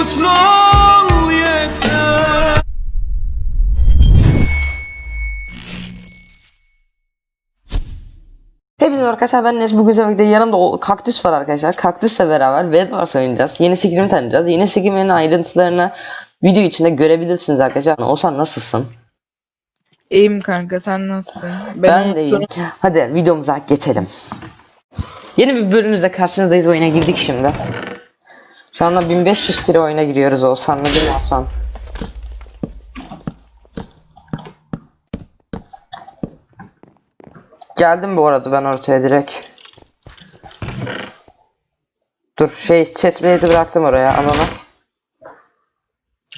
mutlu ol yeter Hepinize merhaba arkadaşlar ben Enes bugün birlikte yanımda o kaktüs var arkadaşlar. Kaktüsle beraber Bedwars oynayacağız. Yeni skillimi tanıyacağız. Yeni skillimin ayrıntılarını video içinde görebilirsiniz arkadaşlar. Olsan nasılsın? İyiyim kanka sen nasılsın? Ben, de iyiyim. Hadi videomuza geçelim. Yeni bir bölümümüzde karşınızdayız. Oyuna girdik şimdi. Şu anda 1500 kere oyuna giriyoruz Olsan'la değil mi Olsan? Geldim bu arada ben ortaya direkt. Dur şey chestplate'i bıraktım oraya al onu.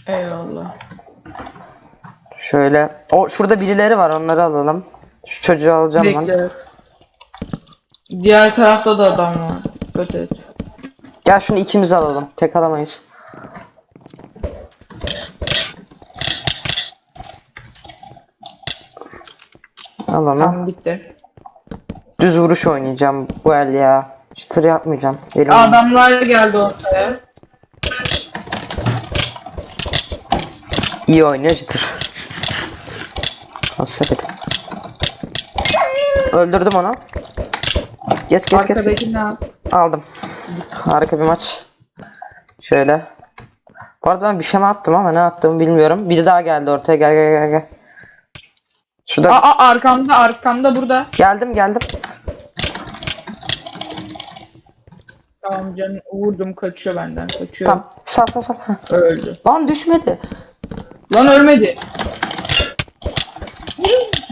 Eyvallah. Şöyle. O şurada birileri var onları alalım. Şu çocuğu alacağım ben. Bekle. Diğer tarafta da adam var. Dikkat et. Gel şunu ikimiz alalım. Tek alamayız. Al onu. Tamam bitti. Düz vuruş oynayacağım bu el ya. Çıtır yapmayacağım. Elim Adamlar geldi ortaya. iyi oynuyor çıtır. Aferin. Öldürdüm onu. Geç geç geç. Arkadaki ne? Aldım. Harika bir maç. Şöyle. Bu arada ben bir şey mi attım ama ne attığımı bilmiyorum. Biri daha geldi ortaya. Gel gel gel gel. Şurada Aa arkamda arkamda burada. geldim geldim. Tamam canım vurdum kaçıyor benden kaçıyor. Tamam. Sal sal sal. Heh. Öldü. Lan düşmedi. Lan ölmedi.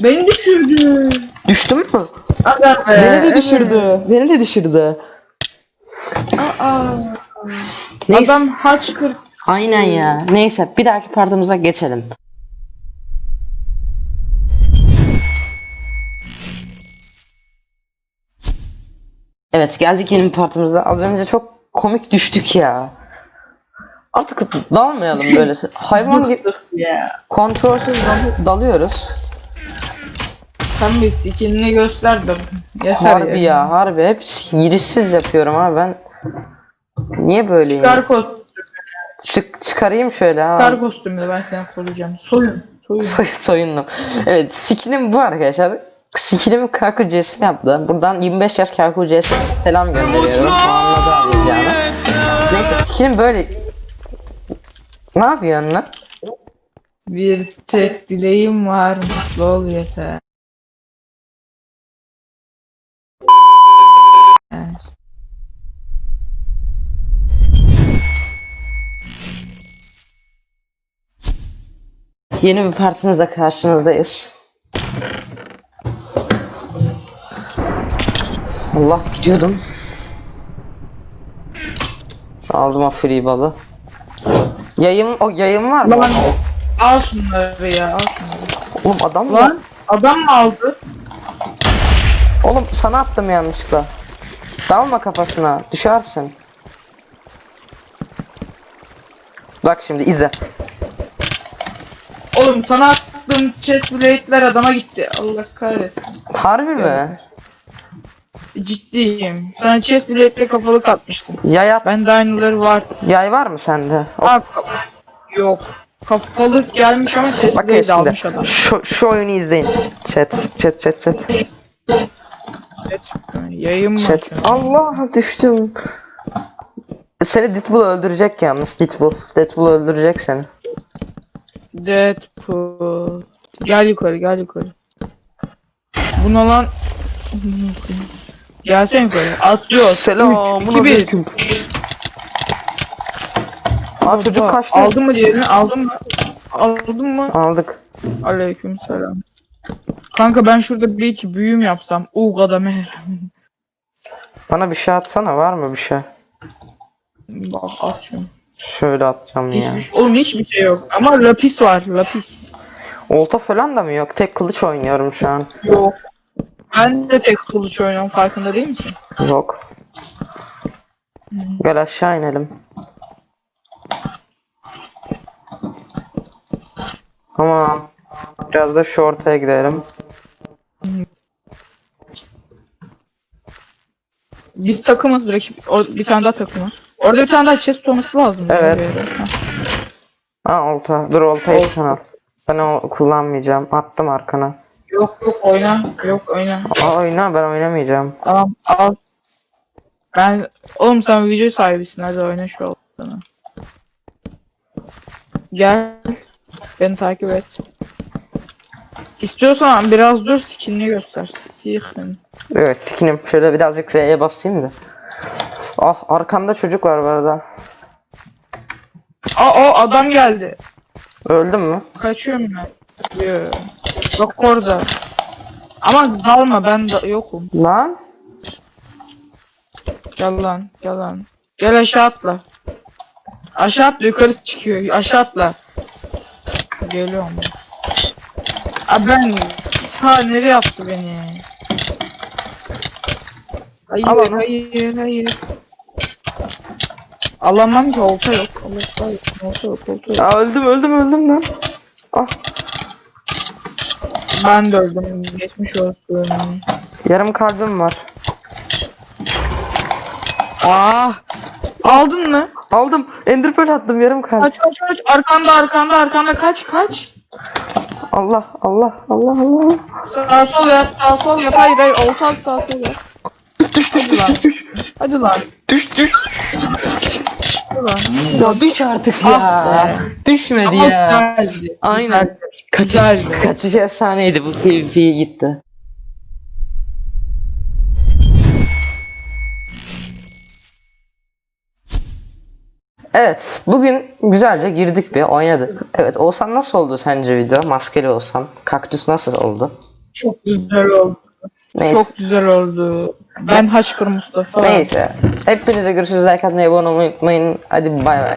Beni düşürdü. Düştü mü? Adam be. Beni de düşürdü. Beni de düşürdü. Aa, Neyse. adam haç kır. Aynen ya. Neyse bir dahaki partımıza geçelim. Evet geldik yeni bir partımıza. Az önce çok komik düştük ya. Artık dalmayalım böyle. Hayvan gibi Ya. kontrolsüz dal- dalıyoruz. Sen bir skillini göster de. Yeter Harbi ya harbi. Hep girişsiz yapıyorum ha ben. Niye böyleyim? Çıkar kostümü. Çık, çıkarayım şöyle ha. Çıkar kostümü ben seni koruyacağım. Soyun. Soyun. Soy, soyundum. Evet skinim bu arkadaşlar. Skinimin KQC'sini yaptı. Buradan 25 yaş KQC'si selam gönderiyorum. Anladı anlayacağını. Neyse skinim böyle. Ne yapıyorsun lan? Bir tek dileğim var. Mutlu ol yeter. Yeni bir partinizle karşınızdayız. Allah gidiyordum. Şu aldım o free balı. Yayın o yayın var mı? Lan al şunları ya al şunları. Oğlum adam mı? Lan adam mı aldı? Oğlum sana attım yanlışlıkla. Dalma kafasına. Düşersin. Bak şimdi izle. Oğlum sana attığım chest blade'ler adama gitti. Allah kahretsin. Harbi mi? Ciddiyim. Sana chest blade'le kafalık atmıştım. Yay at. Ben de aynıları var. Yay var mı sende? O- Aa, yok. Kafalık gelmiş ama chest Bakın blade almış adam. Şu, şu oyunu izleyin. Chat, chat, chat, chat. Evet. Yayın mı? Chat. Allah düştüm. Seni Deadpool öldürecek yalnız. Deadpool. Deadpool öldürecek seni. Deadpool. Gel yukarı gel yukarı. Buna lan. Gelsene yukarı. Atlıyor. Selamun 3, 2, 1. aleyküm. Aa çocuk kaçtı. Aldın mı diğerini? Aldın mı? Aldın mı? Aldık. Aleyküm selam. Kanka ben şurada bir iki büyüm yapsam. Uğga da meher. Bana bir şey atsana var mı bir şey? Bak atıyorum. Şöyle atacağım ya. Hiçbir, oğlum hiçbir şey yok. Ama lapis var lapis. Olta falan da mı yok? Tek kılıç oynuyorum şu an. Yok. Ben de tek kılıç oynuyorum farkında değil misin? Yok. Gel aşağı inelim. Tamam. Biraz da şu ortaya gidelim. Biz takımız rakip. Bir tane daha takım var. Orada bir tane daha chest olması lazım. Evet. Ha olta. Dur oltayı Olta. sen al. Ben o kullanmayacağım. Attım arkana. Yok yok oyna. Yok oyna. Aa, oyna ben oynamayacağım. Tamam al. Ben oğlum sen video sahibisin hadi oyna şu olduğunu. Gel. Beni takip et. İstiyorsan biraz dur skinini göster. Skin. Evet skinim. Şöyle birazcık R'ye basayım da. Ah arkamda çocuk var bu arada. Aa o adam geldi. Öldün mü? Kaçıyorum ben. Yo. Bak orada. Ama dalma ben da yokum. Lan. Gel lan gel lan. Gel aşağı atla. Aşağı atla yukarı çıkıyor. Aşağı atla. Geliyorum. Abi ben ha nereye attı beni? Hayır onu. hayır hayır. Alamam ki olta yok. Olta yok. Olta yok. Olta yok. Aa, öldüm öldüm öldüm lan. Ah Ben de öldüm. Geçmiş olsun. yarım kalbim var. Ah. Aldın mı? Aldım. Ender Pearl attım yarım kalp. Kaç kaç kaç. Arkanda arkanda arkanda kaç kaç. Allah Allah Allah Allah. Sağ sol yap, sağ sol yap. Hayır hayır, olta sağ sol yap. Düş düş lan. düş düş. Hadi lan. Düş düş. Hadi lan. Ya düş artık Ah be. Düşmedi Ama ya. güzeldi. Aynen. Kaçış, Güzeldi. kaçış efsaneydi bu PvP'ye gitti. Evet, bugün güzelce girdik bir oynadık. Evet, Oğuzhan nasıl oldu sence video? Maskeli Oğuzhan. Kaktüs nasıl oldu? Çok güzel oldu. Neyse. Çok güzel oldu. Ben Haçkır Mustafa. Neyse. Hepinize görüşürüz. Like atmayı, abone olmayı unutmayın. Hadi bay bay.